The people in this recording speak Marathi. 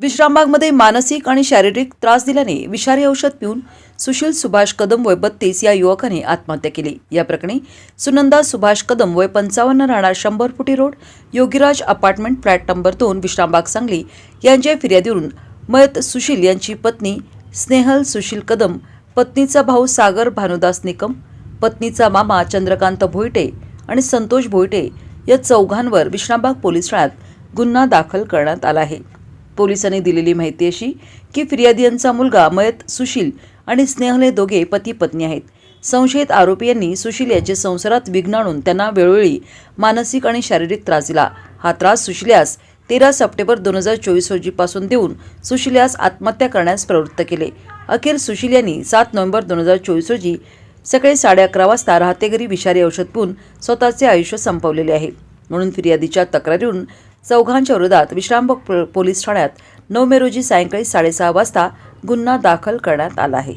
विश्रामबागमध्ये मानसिक आणि शारीरिक त्रास दिल्याने विषारी औषध पिऊन सुशील सुभाष कदम वय बत्तीस या युवकाने आत्महत्या केली. या प्रकरणी सुनंदा सुभाष कदम वय पंचावन्न राहणार शंभर फुटी road Yogiraj apartment flat number दोन विश्रामबाग सांगली यांच्या फिर्यादीवरून मयत सुशील यांची पत्नी स्नेहल सुशील कदम पत्नीचा भाऊ सागर भानुदास निकम पत्नीचा मामा चंद्रकांत भोईटे आणि संतोष भोईटे या चौघांवर विश्रामबाग पोलीस ठाण्यात गुन्हा दाखल करण्यात आला आहे. पोलिसांनी दिलेली माहिती अशी की फिर्यादी यांचा मुलगा मयत सुशील आणि स्नेहल हे दोघे पती पत्नी आहेत. संशयित आरोपी यांनी सुशील याचे संसारात विघ्न आणून त्यांना वेळोवेळी मानसिक आणि शारीरिक त्रास दिला. हा त्रास सुशिल्यास तेरा सप्टेंबर दोन हजार चोवीस रोजीपासून देऊन सुशिल्यास आत्महत्या करण्यास प्रवृत्त केले. अखेर सुशील यांनी सात नोव्हेंबर दोन हजार चोवीस रोजी सकाळी साडे अकरा वाजता राहते घरी विषारी औषध पिऊन स्वतःचे आयुष्य संपवलेले आहे. म्हणून फिर्यादीच्या तक्रारीवरून चौघांच्या विरोधात विश्रामबाग पोलीस ठाण्यात नऊ मे रोजी सायंकाळी साडेसहा वाजता गुन्हा दाखल करण्यात आला आहे.